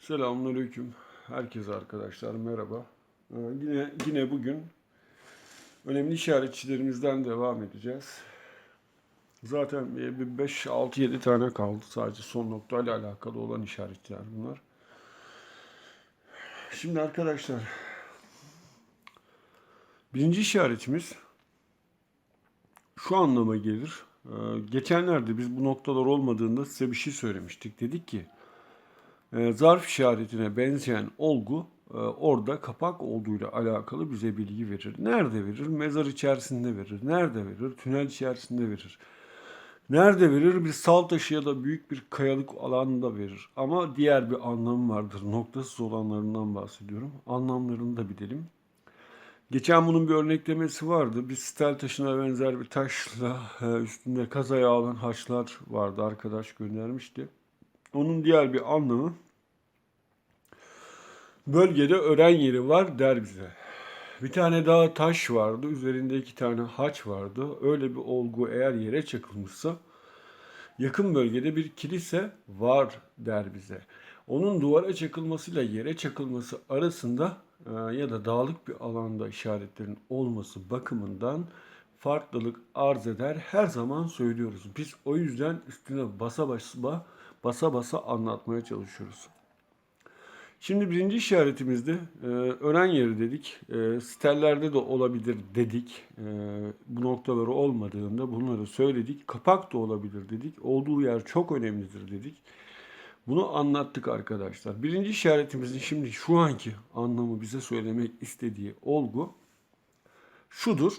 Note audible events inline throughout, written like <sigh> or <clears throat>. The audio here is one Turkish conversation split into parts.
Selamünaleyküm. Herkese arkadaşlar merhaba. Ee, yine yine bugün önemli işaretçilerimizden devam edeceğiz. Zaten bir 5 6 7 tane kaldı sadece son noktayla alakalı olan işaretler bunlar. Şimdi arkadaşlar birinci işaretimiz şu anlama gelir. Ee, Geçenlerde biz bu noktalar olmadığında size bir şey söylemiştik. Dedik ki e, zarf işaretine benzeyen olgu e, orada kapak olduğuyla alakalı bize bilgi verir. Nerede verir? Mezar içerisinde verir. Nerede verir? Tünel içerisinde verir. Nerede verir? Bir sal taşı ya da büyük bir kayalık alanda verir. Ama diğer bir anlamı vardır. Noktasız olanlarından bahsediyorum. Anlamlarını da bilelim. Geçen bunun bir örneklemesi vardı. Bir stel taşına benzer bir taşla e, üstünde kaz ayağı olan haçlar vardı. Arkadaş göndermişti. Onun diğer bir anlamı bölgede ören yeri var der bize. Bir tane daha taş vardı. Üzerinde iki tane haç vardı. Öyle bir olgu eğer yere çakılmışsa yakın bölgede bir kilise var der bize. Onun duvara çakılmasıyla yere çakılması arasında e, ya da dağlık bir alanda işaretlerin olması bakımından farklılık arz eder. Her zaman söylüyoruz. Biz o yüzden üstüne basa basa basa basa anlatmaya çalışıyoruz. Şimdi birinci işaretimizde e, ören yeri dedik. E, stellerde de olabilir dedik. E, bu noktaları olmadığında bunları söyledik. Kapak da olabilir dedik. Olduğu yer çok önemlidir dedik. Bunu anlattık arkadaşlar. Birinci işaretimizin şimdi şu anki anlamı bize söylemek istediği olgu şudur.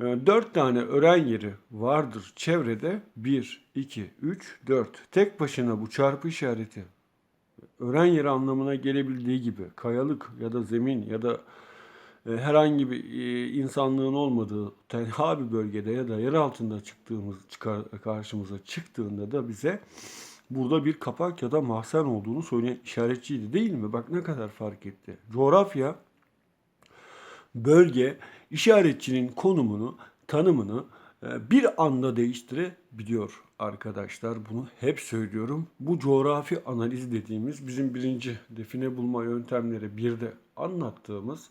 E, Dört tane ören yeri vardır çevrede. 1, 2, 3, 4. Tek başına bu çarpı işareti ören yeri anlamına gelebildiği gibi kayalık ya da zemin ya da e, herhangi bir e, insanlığın olmadığı tenha bir bölgede ya da yer altında çıktığımız çıkar, karşımıza çıktığında da bize burada bir kapak ya da mahzen olduğunu söyleyen işaretçiydi değil mi? Bak ne kadar fark etti. Coğrafya bölge işaretçinin konumunu, tanımını e, bir anda değiştirebiliyor arkadaşlar. Bunu hep söylüyorum. Bu coğrafi analiz dediğimiz bizim birinci define bulma yöntemleri bir de anlattığımız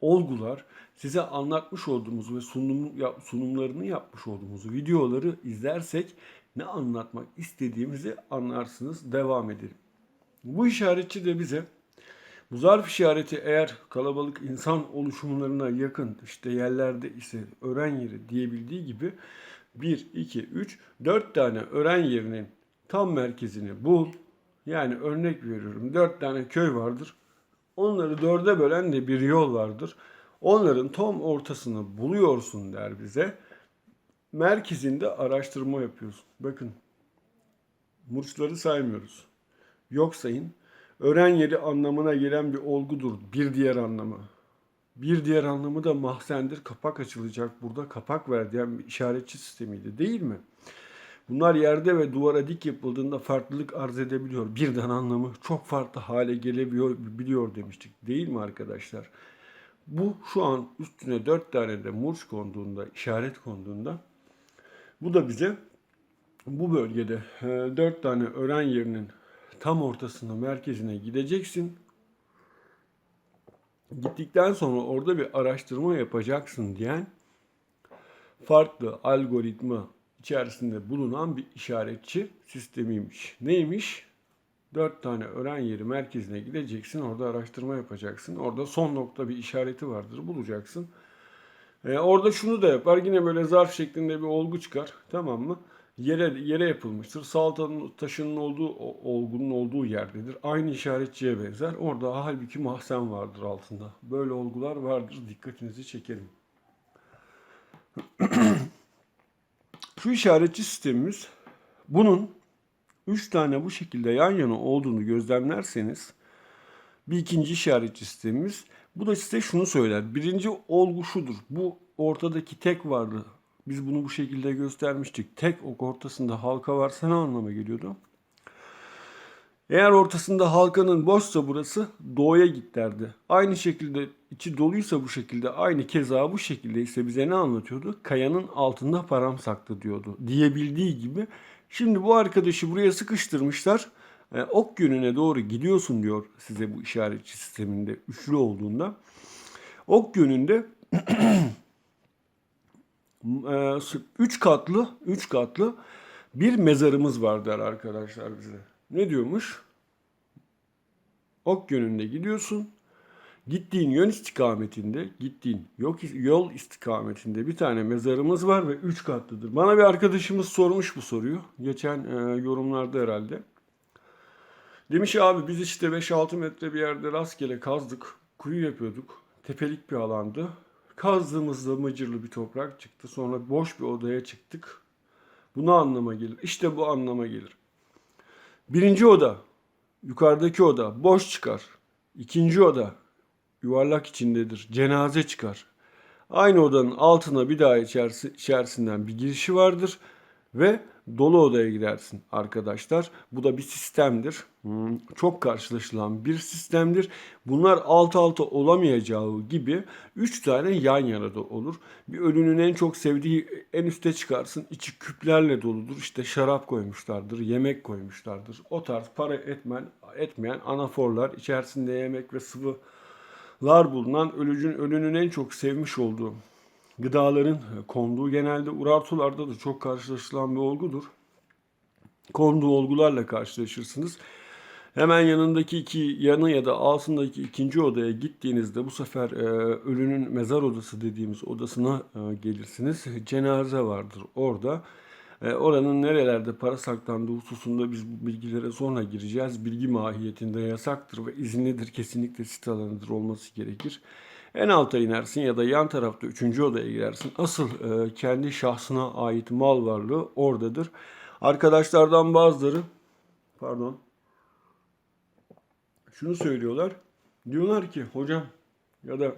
olgular size anlatmış olduğumuz ve sunum, sunumlarını yapmış olduğumuz videoları izlersek ne anlatmak istediğimizi anlarsınız. Devam edelim. Bu işaretçi de bize bu zarf işareti eğer kalabalık insan oluşumlarına yakın işte yerlerde ise ören yeri diyebildiği gibi 1, 2, 3, 4 tane ören yerinin tam merkezini bul. Yani örnek veriyorum 4 tane köy vardır. Onları dörde bölen de bir yol vardır. Onların tam ortasını buluyorsun der bize. Merkezinde araştırma yapıyorsun. Bakın murçları saymıyoruz. Yok sayın. Ören yeri anlamına gelen bir olgudur. Bir diğer anlamı. Bir diğer anlamı da mahzendir. Kapak açılacak. Burada kapak ver diyen bir işaretçi sistemiydi değil mi? Bunlar yerde ve duvara dik yapıldığında farklılık arz edebiliyor. Birden anlamı çok farklı hale gelebiliyor biliyor demiştik. Değil mi arkadaşlar? Bu şu an üstüne dört tane de murç konduğunda, işaret konduğunda bu da bize bu bölgede e, dört tane ören yerinin tam ortasına, merkezine gideceksin. Gittikten sonra orada bir araştırma yapacaksın diyen farklı algoritma içerisinde bulunan bir işaretçi sistemiymiş. Neymiş? Dört tane öğren yeri merkezine gideceksin. Orada araştırma yapacaksın. Orada son nokta bir işareti vardır. Bulacaksın. Ee, orada şunu da yapar. Yine böyle zarf şeklinde bir olgu çıkar. Tamam mı? Yere yere yapılmıştır. Saltanın taşının olduğu olgunun olduğu yerdedir. Aynı işaretçiye benzer. Orada halbuki mahzen vardır altında. Böyle olgular vardır. Dikkatinizi çekerim. <clears throat> Şu işaretçi sistemimiz bunun 3 tane bu şekilde yan yana olduğunu gözlemlerseniz bir ikinci işaretçi sistemimiz. Bu da size şunu söyler. Birinci olgu şudur. Bu ortadaki tek varlığı. Biz bunu bu şekilde göstermiştik. Tek ok ortasında halka varsa ne anlama geliyordu? Eğer ortasında halkanın boşsa burası doğuya git derdi. Aynı şekilde içi doluysa bu şekilde aynı keza bu şekilde ise bize ne anlatıyordu? Kayanın altında param saklı diyordu. Diyebildiği gibi. Şimdi bu arkadaşı buraya sıkıştırmışlar. E, ok yönüne doğru gidiyorsun diyor size bu işaretçi sisteminde üçlü olduğunda. Ok yönünde <clears throat> üç katlı üç katlı bir mezarımız var der arkadaşlar bize. Ne diyormuş? Ok yönünde gidiyorsun. Gittiğin yön istikametinde, gittiğin yol istikametinde bir tane mezarımız var ve üç katlıdır. Bana bir arkadaşımız sormuş bu soruyu. Geçen e, yorumlarda herhalde. Demiş abi biz işte 5-6 metre bir yerde rastgele kazdık. Kuyu yapıyorduk. Tepelik bir alandı. Kazdığımızda mıcırlı bir toprak çıktı. Sonra boş bir odaya çıktık. Bu ne anlama gelir? İşte bu anlama gelir. Birinci oda, yukarıdaki oda boş çıkar. İkinci oda yuvarlak içindedir. Cenaze çıkar. Aynı odanın altına bir daha içerisi, içerisinden bir girişi vardır ve dolu odaya gidersin arkadaşlar. Bu da bir sistemdir. Hmm, Çok karşılaşılan bir sistemdir. Bunlar alt alta olamayacağı gibi 3 tane yan yana da olur. Bir ölünün en çok sevdiği en üste çıkarsın. İçi küplerle doludur. İşte şarap koymuşlardır, yemek koymuşlardır. O tarz para etmen, etmeyen anaforlar içerisinde yemek ve sıvı lar bulunan ölücün ölünün en çok sevmiş olduğu gıdaların konduğu genelde urartularda da çok karşılaşılan bir olgudur. Konduğu olgularla karşılaşırsınız. Hemen yanındaki iki yanı ya da altındaki ikinci odaya gittiğinizde bu sefer e, ölünün mezar odası dediğimiz odasına e, gelirsiniz. Cenaze vardır orada. E, oranın nerelerde para saklandığı hususunda biz bu bilgilere sonra gireceğiz. Bilgi mahiyetinde yasaktır ve izinlidir. Kesinlikle sit alanıdır olması gerekir. En alta inersin ya da yan tarafta üçüncü odaya girersin. Asıl e, kendi şahsına ait mal varlığı oradadır. Arkadaşlardan bazıları, pardon, şunu söylüyorlar. Diyorlar ki hocam ya da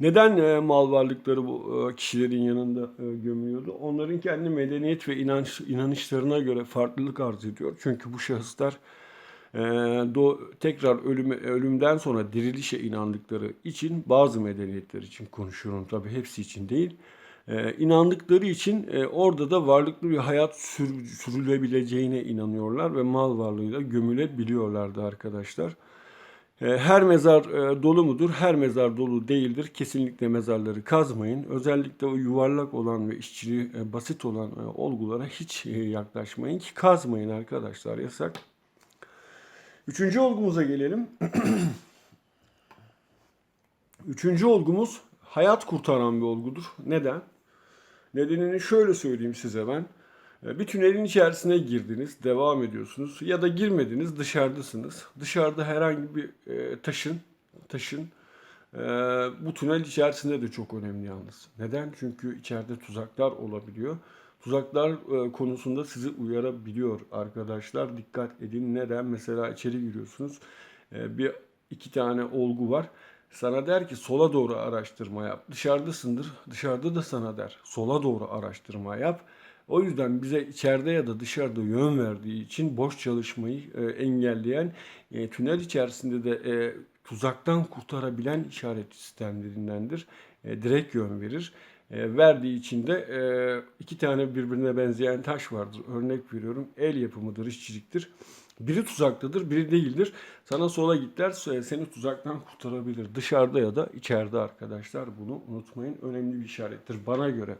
neden e, mal varlıkları bu e, kişilerin yanında e, gömülüyordu? Onların kendi medeniyet ve inanç inanışlarına göre farklılık arz ediyor. Çünkü bu şahıslar e, do, tekrar ölüme, ölümden sonra dirilişe inandıkları için bazı medeniyetler için konuşuyorum tabii hepsi için değil. E, inandıkları için e, orada da varlıklı bir hayat sür, sürülebileceğine inanıyorlar ve mal varlığıyla gömülebiliyorlardı arkadaşlar. E, Her mezar e, dolu mudur? Her mezar dolu değildir. Kesinlikle mezarları kazmayın. Özellikle o yuvarlak olan ve işçiliği e, basit olan e, olgulara hiç yaklaşmayın ki kazmayın arkadaşlar yasak. Üçüncü olgumuza gelelim. <clears throat> Üçüncü olgumuz hayat kurtaran bir olgudur. Neden? Nedenini şöyle söyleyeyim size ben. E, Bir tünelin içerisine girdiniz, devam ediyorsunuz ya da girmediniz, dışarıdasınız. Dışarıda herhangi bir e, taşın, taşın e, bu tünel içerisinde de çok önemli yalnız. Neden? Çünkü içeride tuzaklar olabiliyor. Tuzaklar e, konusunda sizi uyarabiliyor arkadaşlar. Dikkat edin. Neden? Mesela içeri giriyorsunuz. E, bir iki tane olgu var. Sana der ki sola doğru araştırma yap. Dışarıdasındır. Dışarıda da sana der. Sola doğru araştırma yap. O yüzden bize içeride ya da dışarıda yön verdiği için boş çalışmayı e, engelleyen e, tünel içerisinde de e, tuzaktan kurtarabilen işaret sistemlerindendir. E, direkt yön verir. E, verdiği için de e, iki tane birbirine benzeyen taş vardır. Örnek veriyorum el yapımıdır, işçiliktir. Biri tuzaktadır, biri değildir. Sana sola git der, seni tuzaktan kurtarabilir. Dışarıda ya da içeride arkadaşlar bunu unutmayın. Önemli bir işarettir bana göre.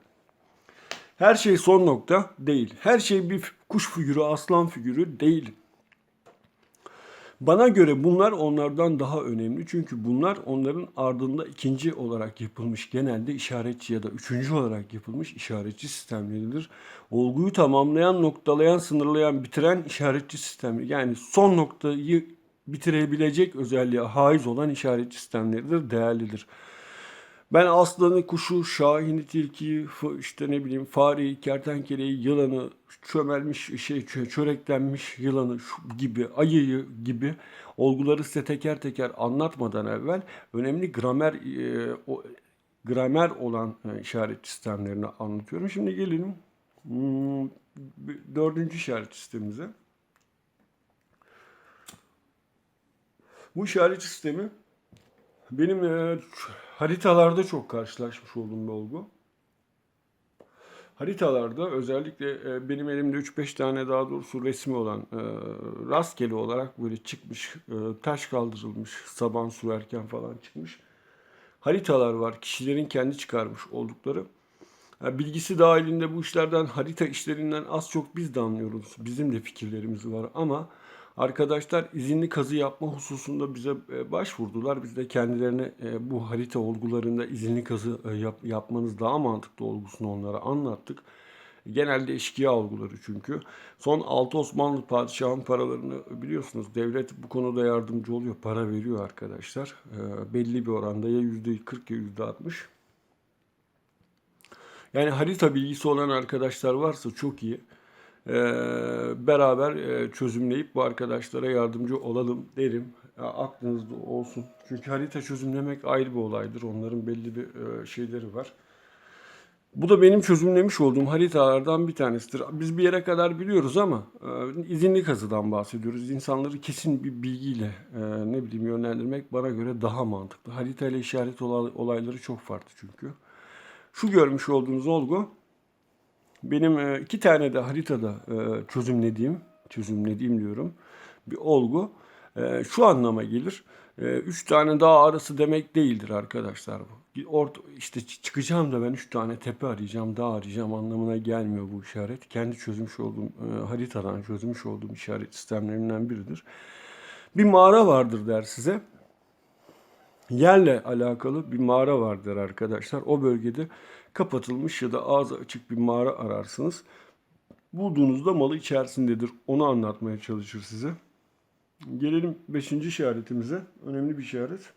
Her şey son nokta değil. Her şey bir kuş figürü, aslan figürü değil. Bana göre bunlar onlardan daha önemli. Çünkü bunlar onların ardında ikinci olarak yapılmış genelde işaretçi ya da üçüncü olarak yapılmış işaretçi sistemleridir. Olguyu tamamlayan, noktalayan, sınırlayan, bitiren işaretçi sistemleri. Yani son noktayı bitirebilecek özelliğe haiz olan işaretçi sistemleridir, değerlidir. Ben aslanı, kuşu, şahini, tilkiyi, işte ne bileyim fareyi, kertenkeleyi, yılanı, çömelmiş şey çö- çöreklenmiş yılanı gibi, ayıyı gibi olguları size teker teker anlatmadan evvel önemli gramer e, o, gramer olan e, işaret sistemlerini anlatıyorum. Şimdi gelelim hmm, dördüncü işaret sistemimize. Bu işaret sistemi benim e, haritalarda çok karşılaşmış olduğum bir olgu. haritalarda özellikle e, benim elimde 3-5 tane daha doğrusu resmi olan e, rastgele olarak böyle çıkmış e, taş kaldırılmış saban sürerken falan çıkmış haritalar var. Kişilerin kendi çıkarmış oldukları. Bilgisi dahilinde bu işlerden harita işlerinden az çok biz de anlıyoruz. Bizim de fikirlerimiz var ama arkadaşlar izinli kazı yapma hususunda bize e, başvurdular. Biz de kendilerine e, bu harita olgularında izinli kazı e, yap- yapmanız daha mantıklı olgusunu onlara anlattık. Genelde eşkıya olguları çünkü. Son 6 Osmanlı padişahın paralarını biliyorsunuz devlet bu konuda yardımcı oluyor. Para veriyor arkadaşlar. belli bir oranda ya %40 ya %60. Yani harita bilgisi olan arkadaşlar varsa çok iyi. Ee, beraber e, çözümleyip bu arkadaşlara yardımcı olalım derim. Ya, aklınızda olsun. Çünkü harita çözümlemek ayrı bir olaydır. Onların belli bir e, şeyleri var. Bu da benim çözümlemiş olduğum haritalardan bir tanesidir. Biz bir yere kadar biliyoruz ama e, izinli kazıdan bahsediyoruz. İnsanları kesin bir bilgiyle e, ne bileyim yönlendirmek bana göre daha mantıklı. Harita ile işaret olay- olayları çok farklı çünkü. Şu görmüş olduğunuz olgu benim e, iki tane de haritada e, çözümlediğim, çözümlediğim diyorum bir olgu e, şu anlama gelir. Üç tane dağ arası demek değildir arkadaşlar bu. Orta, işte çı- çıkacağım da ben üç tane tepe arayacağım, dağ arayacağım anlamına gelmiyor bu işaret. Kendi çözmüş olduğum haritadan çözmüş olduğum işaret sistemlerinden biridir. Bir mağara vardır der size yerle alakalı bir mağara vardır arkadaşlar. O bölgede kapatılmış ya da ağzı açık bir mağara ararsınız. Bulduğunuzda malı içerisindedir. Onu anlatmaya çalışır size. Gelelim 5. işaretimize. Önemli bir işaret.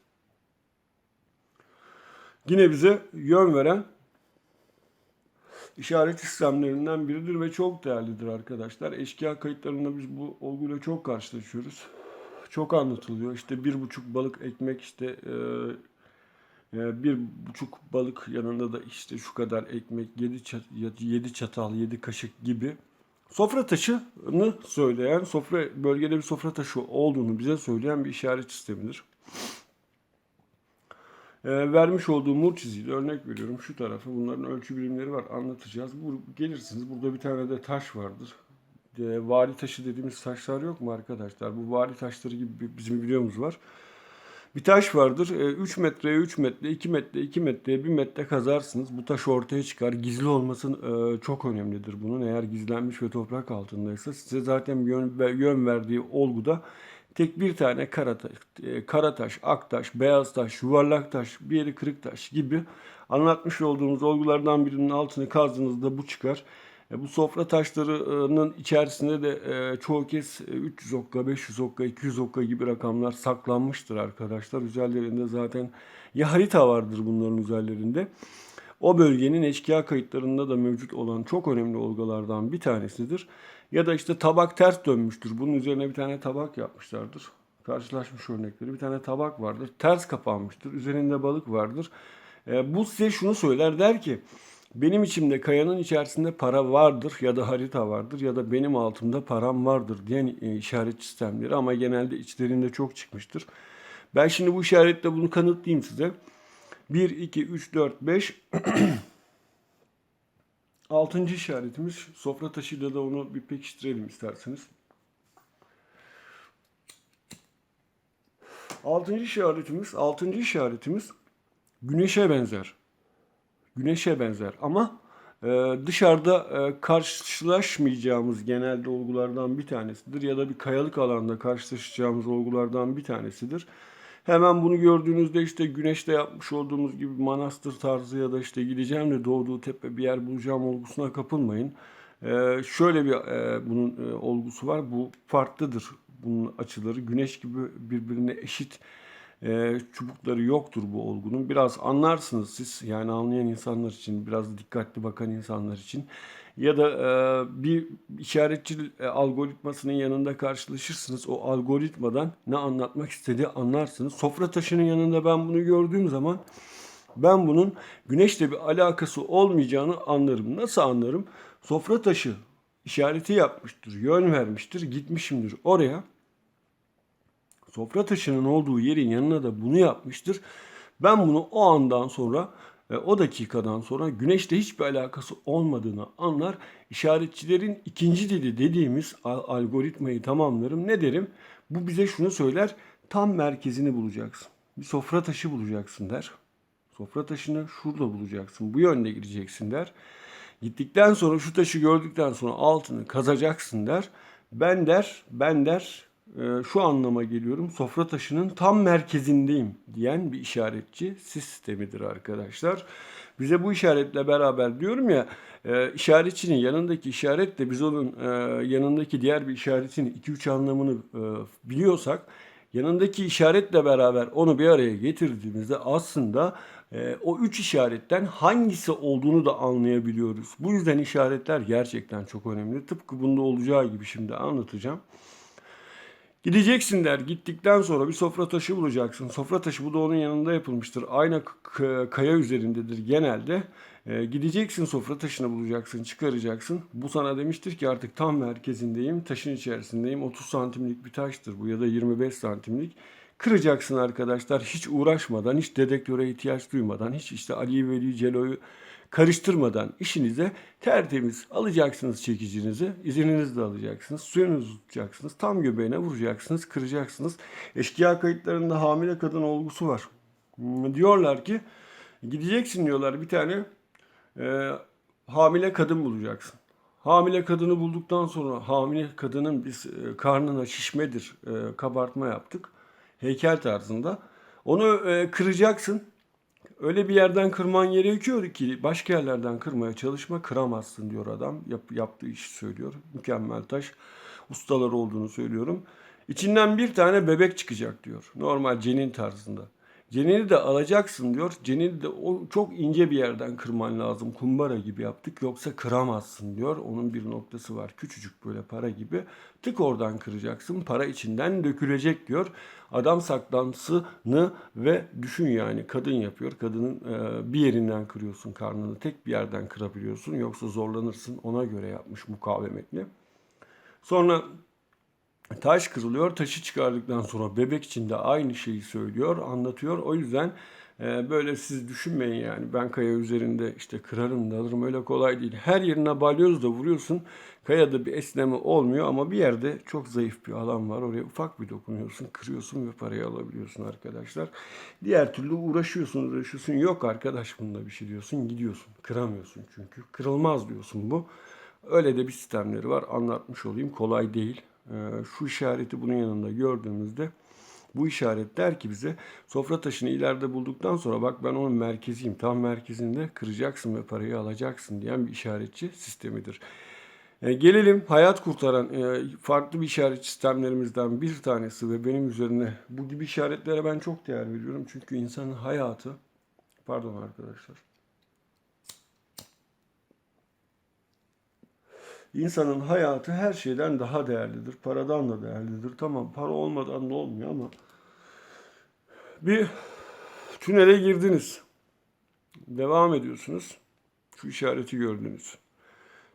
Yine bize yön veren işaret sistemlerinden biridir ve çok değerlidir arkadaşlar. Eşkıya kayıtlarında biz bu olguyla çok karşılaşıyoruz. Çok anlatılıyor. İşte bir buçuk balık ekmek işte bir buçuk balık yanında da işte şu kadar ekmek, yedi, çat, yedi çatal, yedi kaşık gibi sofra taşını söyleyen, sofra bölgede bir sofra taşı olduğunu bize söyleyen bir işaret sistemidir. E, vermiş olduğum mur çizgiyle örnek veriyorum şu tarafı bunların ölçü birimleri var anlatacağız. Bu, gelirsiniz burada bir tane de taş vardır. E, vali taşı dediğimiz taşlar yok mu arkadaşlar? Bu vali taşları gibi bizim videomuz var. Bir taş vardır. 3 metreye 3 metre, 2 metre, 2 metreye 1 metre kazarsınız. Bu taş ortaya çıkar. Gizli olması e, çok önemlidir bunun. Eğer gizlenmiş ve toprak altındaysa size zaten yön, yön verdiği olguda tek bir tane kara taş, e, kara taş, ak taş, beyaz taş, yuvarlak taş, bir yeri kırık taş gibi anlatmış olduğumuz olgulardan birinin altını kazdığınızda bu çıkar. E, bu sofra taşlarının içerisinde de e, çoğu kez e, 300 okka, 500 okka, 200 okka gibi rakamlar saklanmıştır arkadaşlar. Üzerlerinde zaten ya harita vardır bunların üzerlerinde. O bölgenin eşkıya kayıtlarında da mevcut olan çok önemli olgulardan bir tanesidir. Ya da işte tabak ters dönmüştür. Bunun üzerine bir tane tabak yapmışlardır. Karşılaşmış örnekleri. Bir tane tabak vardır. Ters kapanmıştır. Üzerinde balık vardır. E, bu size şunu söyler der ki benim içimde kayanın içerisinde para vardır ya da harita vardır ya da benim altımda param vardır diyen e, işaret sistemleri ama genelde içlerinde çok çıkmıştır. Ben şimdi bu işaretle bunu kanıtlayayım size. 1, 2, 3, 4, 5 Altıncı işaretimiz sofra taşıyla da onu bir pekiştirelim isterseniz. Altıncı işaretimiz, altıncı işaretimiz güneşe benzer. Güneşe benzer ama e, dışarıda e, karşılaşmayacağımız genelde olgulardan bir tanesidir ya da bir kayalık alanda karşılaşacağımız olgulardan bir tanesidir. Hemen bunu gördüğünüzde işte güneşte yapmış olduğumuz gibi manastır tarzı ya da işte gideceğim de doğduğu tepe bir yer bulacağım olgusuna kapılmayın. Ee, şöyle bir e, bunun e, olgusu var. Bu farklıdır. Bunun açıları güneş gibi birbirine eşit e, çubukları yoktur bu olgunun. Biraz anlarsınız siz yani anlayan insanlar için, biraz dikkatli bakan insanlar için. Ya da e, bir işaretçi e, algoritmasının yanında karşılaşırsınız. O algoritmadan ne anlatmak istediği anlarsınız. Sofra taşının yanında ben bunu gördüğüm zaman ben bunun güneşle bir alakası olmayacağını anlarım. Nasıl anlarım? Sofra taşı işareti yapmıştır, yön vermiştir, gitmişimdir oraya. Sofra taşının olduğu yerin yanına da bunu yapmıştır. Ben bunu o andan sonra E, o dakikadan sonra güneşle hiçbir alakası olmadığını anlar. İşaretçilerin ikinci dili dediğimiz al- algoritmayı tamamlarım. Ne derim? Bu bize şunu söyler. Tam merkezini bulacaksın. Bir sofra taşı bulacaksın der. Sofra taşını şurada bulacaksın. Bu yönde gireceksin der. Gittikten sonra şu taşı gördükten sonra altını kazacaksın der. Ben der, ben der şu anlama geliyorum. Sofra taşının tam merkezindeyim diyen bir işaretçi sistemidir arkadaşlar. Bize bu işaretle beraber diyorum ya e, işaretçinin yanındaki işaretle biz onun e, yanındaki diğer bir işaretin 2-3 anlamını e, biliyorsak yanındaki işaretle beraber onu bir araya getirdiğimizde aslında o üç işaretten hangisi olduğunu da anlayabiliyoruz. Bu yüzden işaretler gerçekten çok önemli. Tıpkı bunda olacağı gibi şimdi anlatacağım. Gideceksin der. Gittikten sonra bir sofra taşı bulacaksın. Sofra taşı bu da onun yanında yapılmıştır. Aynı k- kaya üzerindedir genelde. E, gideceksin sofra taşını bulacaksın, çıkaracaksın. Bu sana demiştir ki artık tam merkezindeyim, taşın içerisindeyim. 30 santimlik bir taştır bu ya da 25 santimlik. Kıracaksın arkadaşlar hiç uğraşmadan, hiç dedektöre ihtiyaç duymadan, hiç işte Ali Veli Celo'yu karıştırmadan işinize tertemiz alacaksınız çekicinizi, izininizi de alacaksınız, suyunuzu tutacaksınız, tam göbeğine vuracaksınız, kıracaksınız. Eşkıya kayıtlarında hamile kadın olgusu var. Hmm, Diyorlar ki gideceksin diyorlar bir tane e, hamile kadın bulacaksın. Hamile kadını bulduktan sonra hamile kadının biz e, karnına şişmedir, e, kabartma yaptık. Heykel tarzında. Onu e, kıracaksın. Öyle bir yerden kırman gerekiyor ki başka yerlerden kırmaya çalışma kıramazsın diyor adam. Yap, yaptığı işi söylüyor. Mükemmel taş. Ustalar olduğunu söylüyorum. İçinden bir tane bebek çıkacak diyor. Normal cenin tarzında. Cenini de alacaksın diyor. Cenini de o çok ince bir yerden kırman lazım. Kumbara gibi yaptık yoksa kıramazsın diyor. Onun bir noktası var. Küçücük böyle para gibi. Tık oradan kıracaksın. Para içinden dökülecek diyor. Adam saklantısını ve düşün yani kadın yapıyor. Kadının e, bir yerinden kırıyorsun karnını. Tek bir yerden kırabiliyorsun. Yoksa zorlanırsın. Ona göre yapmış mukavemetli. Sonra Taş kırılıyor. Taşı çıkardıktan sonra bebek için de aynı şeyi söylüyor, anlatıyor. O yüzden e, böyle siz düşünmeyin yani ben kaya üzerinde işte kırarım da alırım öyle kolay değil. Her yerine balyoz da vuruyorsun. Kayada bir esneme olmuyor ama bir yerde çok zayıf bir alan var. Oraya ufak bir dokunuyorsun, kırıyorsun ve parayı alabiliyorsun arkadaşlar. Diğer türlü uğraşıyorsun, uğraşıyorsun. Yok arkadaş bunda bir şey diyorsun, gidiyorsun. Kıramıyorsun çünkü. Kırılmaz diyorsun bu. Öyle de bir sistemleri var. Anlatmış olayım. Kolay değil. Ee, şu işareti bunun yanında gördüğümüzde bu işaret der ki bize sofra taşını ileride bulduktan sonra bak ben onun merkeziyim. Tam merkezinde kıracaksın ve parayı alacaksın diyen bir işaretçi sistemidir. E, gelelim hayat kurtaran e, farklı bir işaret sistemlerimizden bir tanesi ve benim üzerine bu gibi işaretlere ben çok değer veriyorum. Çünkü insanın hayatı pardon arkadaşlar İnsanın hayatı her şeyden daha değerlidir. Paradan da değerlidir. Tamam para olmadan da olmuyor ama bir tünele girdiniz. Devam ediyorsunuz. Şu işareti gördünüz.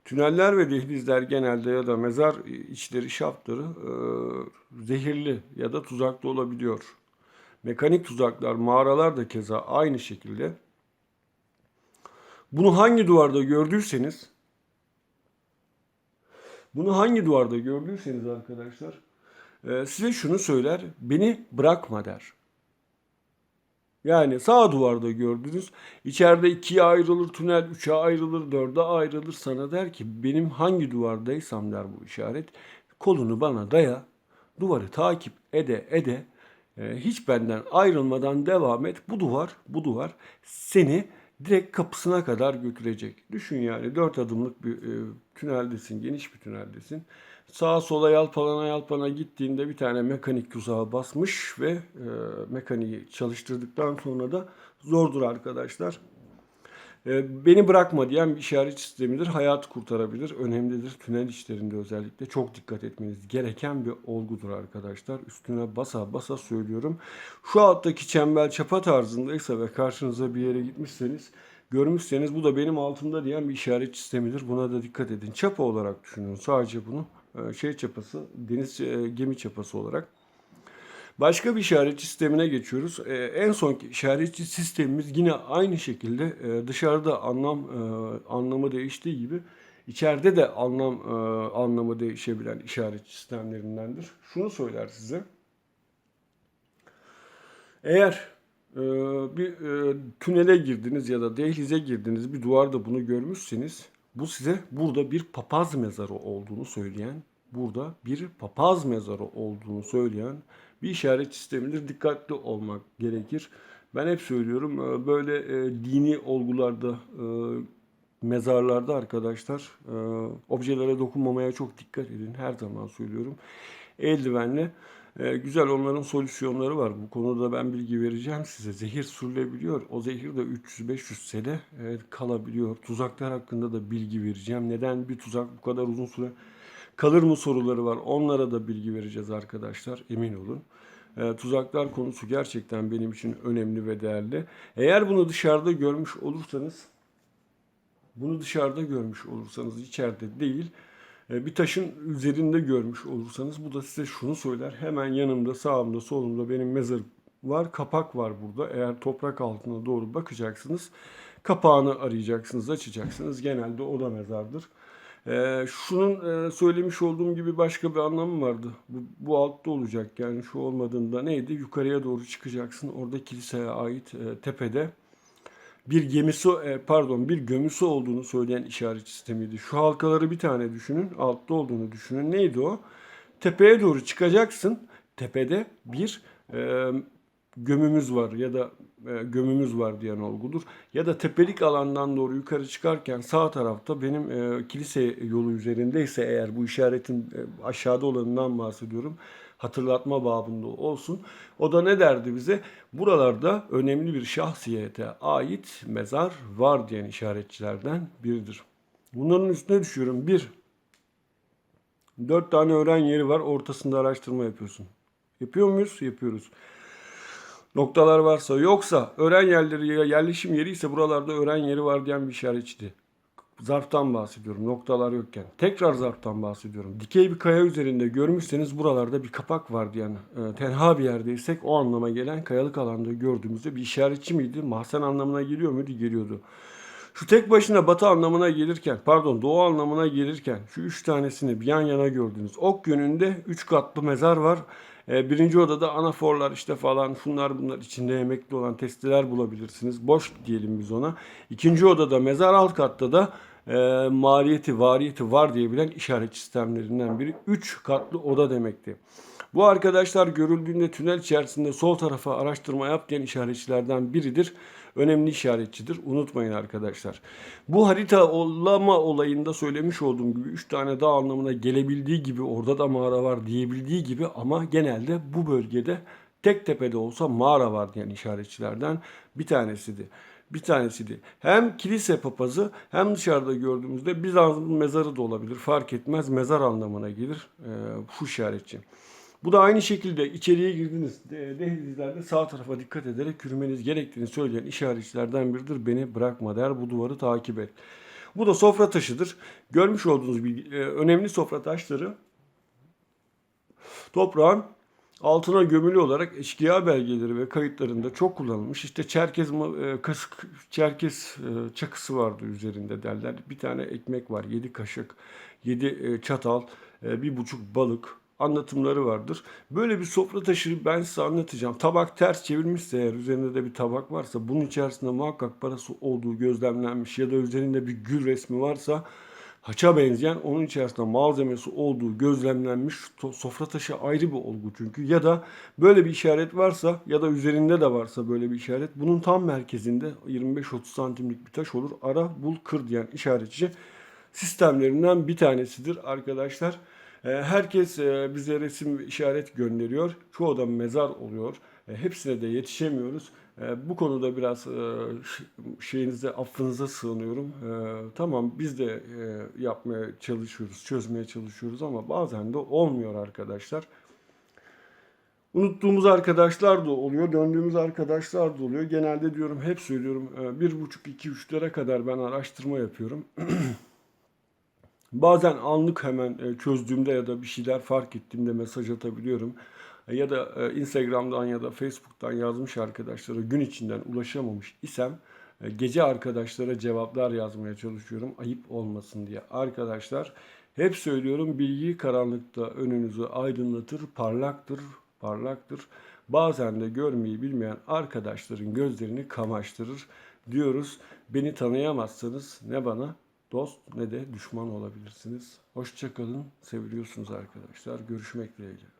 Tüneller ve dehlizler genelde ya da mezar içleri şaftları e, zehirli ya da tuzaklı olabiliyor. Mekanik tuzaklar, mağaralar da keza aynı şekilde. Bunu hangi duvarda gördüyseniz bunu hangi duvarda gördüyseniz arkadaşlar e, size şunu söyler. Beni bırakma der. Yani sağ duvarda gördünüz. içeride ikiye ayrılır tünel, üçe ayrılır, dörde ayrılır. Sana der ki benim hangi duvardaysam der bu işaret. Kolunu bana daya. Duvarı takip ede ede. e, hiç benden ayrılmadan devam et. Bu duvar, bu duvar seni direkt kapısına kadar götürecek. Düşün yani dört adımlık bir e, tüneldesin, geniş bir tüneldesin. Sağa sola yalpalana yalpalana gittiğinde bir tane mekanik tuzağa basmış ve e, mekaniği çalıştırdıktan sonra da zordur arkadaşlar. E, beni bırakma diyen bir işaret sistemidir. Hayatı kurtarabilir. Önemlidir. Tünel içlerinde özellikle çok dikkat etmeniz gereken bir olgudur arkadaşlar. Üstüne basa basa söylüyorum. Şu alttaki çember çapa tarzındaysa ve karşınıza bir yere gitmişseniz görmüşseniz bu da benim altımda diyen bir işaret sistemidir. Buna da dikkat edin. Çapa olarak düşünün. Sadece bunu e, şey çapası, deniz e, gemi çapası olarak. Başka bir işaretçi sistemine geçiyoruz. Ee, en sonki işaretçi sistemimiz yine aynı şekilde e, dışarıda anlam e, anlamı değiştiği gibi içeride de anlam e, anlamı değişebilen işaretçi sistemlerindendir. Şunu söyler size. Eğer e, bir e, tünele girdiniz ya da dehlize girdiniz bir duvarda bunu görmüşseniz bu size burada bir papaz mezarı olduğunu söyleyen, burada bir papaz mezarı olduğunu söyleyen bir işaret sistemidir. Dikkatli olmak gerekir. Ben hep söylüyorum e, böyle e, dini olgularda, e, mezarlarda arkadaşlar objelere dokunmamaya çok dikkat edin. Her zaman söylüyorum. Eldivenle güzel onların solüsyonları var. Bu konuda ben bilgi vereceğim size. Zehir sürülebiliyor. O zehir de 300-500 sene kalabiliyor. Tuzaklar hakkında da bilgi vereceğim. Neden bir tuzak bu kadar uzun süre kalır mı soruları var. Onlara da bilgi vereceğiz arkadaşlar. Emin olun. E, tuzaklar konusu gerçekten benim için önemli ve değerli. Eğer bunu dışarıda görmüş olursanız bunu dışarıda görmüş olursanız içeride değil e, bir taşın üzerinde görmüş olursanız bu da size şunu söyler. Hemen yanımda, sağımda, solumda benim mezar var. Kapak var burada. Eğer toprak altına doğru bakacaksınız. Kapağını arayacaksınız, açacaksınız. Genelde o da mezardır. Ee, şunun e, söylemiş olduğum gibi başka bir anlamı vardı. Bu, bu altta olacak yani şu olmadığında neydi? Yukarıya doğru çıkacaksın. Orada kiliseye ait e, tepede bir gemisi e, pardon bir gömüsü olduğunu söyleyen işaret sistemiydi. Şu halkaları bir tane düşünün. Altta olduğunu düşünün. Neydi o? Tepeye doğru çıkacaksın. Tepede bir e, gömümüz var ya da e, gömümüz var diyen olgudur. Ya da tepelik alandan doğru yukarı çıkarken sağ tarafta benim e, kilise yolu üzerindeyse eğer bu işaretin e, aşağıda olanından bahsediyorum hatırlatma babında olsun. O da ne derdi bize? Buralarda önemli bir şahsiyete ait mezar var diyen işaretçilerden biridir. Bunların üstüne düşüyorum. Bir, dört tane öğren yeri var. Ortasında araştırma yapıyorsun. Yapıyor muyuz? Yapıyoruz. Noktalar varsa yoksa öğren yerleri ya yerleşim yeri ise buralarda öğren yeri var diyen bir işaretçiydi. Zarftan bahsediyorum noktalar yokken. Tekrar zarftan bahsediyorum. Dikey bir kaya üzerinde görmüşseniz buralarda bir kapak var diyen e, tenha bir yerdeysek o anlama gelen kayalık alanda gördüğümüzde bir işaretçi miydi? Mahzen anlamına geliyor muydu? Geliyordu. Şu tek başına batı anlamına gelirken, pardon doğu anlamına gelirken şu üç tanesini bir yan yana gördünüz. Ok yönünde üç katlı mezar var. E, birinci odada anaforlar işte falan şunlar bunlar içinde yemekli olan testiler bulabilirsiniz. Boş diyelim biz ona. İkinci odada mezar alt katta da e, maliyeti, variyeti var diyebilen işaret sistemlerinden biri. Üç katlı oda demekti. Bu arkadaşlar görüldüğünde tünel içerisinde sol tarafa araştırma yap diyen işaretçilerden biridir. Önemli işaretçidir. Unutmayın arkadaşlar. Bu harita olama olayında söylemiş olduğum gibi 3 tane dağ anlamına gelebildiği gibi orada da mağara var diyebildiği gibi ama genelde bu bölgede tek tepede olsa mağara var diyen işaretçilerden bir tanesiydi bir tanesiydi. Hem kilise papazı hem dışarıda gördüğümüzde Bizans'ın mezarı da olabilir. Fark etmez mezar anlamına gelir e, bu işaretçi. Bu da aynı şekilde içeriye girdiniz dehlizlerde sağ tarafa dikkat ederek yürümeniz gerektiğini söyleyen işaretçilerden biridir. Beni bırakma der bu duvarı takip et. Bu da sofra taşıdır. Görmüş olduğunuz bir e, önemli sofra taşları toprağın altına gömülü olarak eşkıya belgeleri ve kayıtlarında çok kullanılmış. İşte Çerkez, e, kasık, Çerkez e, çakısı vardı üzerinde derler. Bir tane ekmek var, yedi kaşık, yedi çatal, bir buçuk balık, anlatımları vardır. Böyle bir sofra taşı ben size anlatacağım. Tabak ters çevirmişse eğer üzerinde de bir tabak varsa bunun içerisinde muhakkak parası olduğu gözlemlenmiş ya da üzerinde bir gül resmi varsa haça benzeyen onun içerisinde malzemesi olduğu gözlemlenmiş sofra taşı ayrı bir olgu çünkü ya da böyle bir işaret varsa ya da üzerinde de varsa böyle bir işaret bunun tam merkezinde 25-30 santimlik bir taş olur ara bul kır diyen işaretçi sistemlerinden bir tanesidir arkadaşlar. Ee, herkes e, bize resim işaret gönderiyor. Çoğu da mezar oluyor. E, hepsine de yetişemiyoruz. E, bu konuda biraz şeyinize, affınıza sığınıyorum. Tamam biz de yapmaya çalışıyoruz, çözmeye çalışıyoruz ama bazen de olmuyor arkadaşlar. Unuttuğumuz arkadaşlar da oluyor, döndüğümüz arkadaşlar da oluyor. Genelde diyorum, hep söylüyorum, bir buçuk, iki, üçlere kadar ben araştırma yapıyorum. <clears throat> Bazen anlık hemen e, çözdüğümde ya da bir şeyler fark ettiğimde mesaj atabiliyorum. E, Ya da e, Instagram'dan ya da Facebook'tan yazmış arkadaşlara gün içinden ulaşamamış isem gece arkadaşlara cevaplar yazmaya çalışıyorum. Ayıp olmasın diye. Arkadaşlar hep söylüyorum bilgi karanlıkta önünüzü aydınlatır, parlaktır, parlaktır. Bazen de görmeyi bilmeyen arkadaşların gözlerini kamaştırır diyoruz. Beni tanıyamazsanız ne bana dost ne de düşman olabilirsiniz. Hoşçakalın. Seviliyorsunuz arkadaşlar. Görüşmek dileğiyle.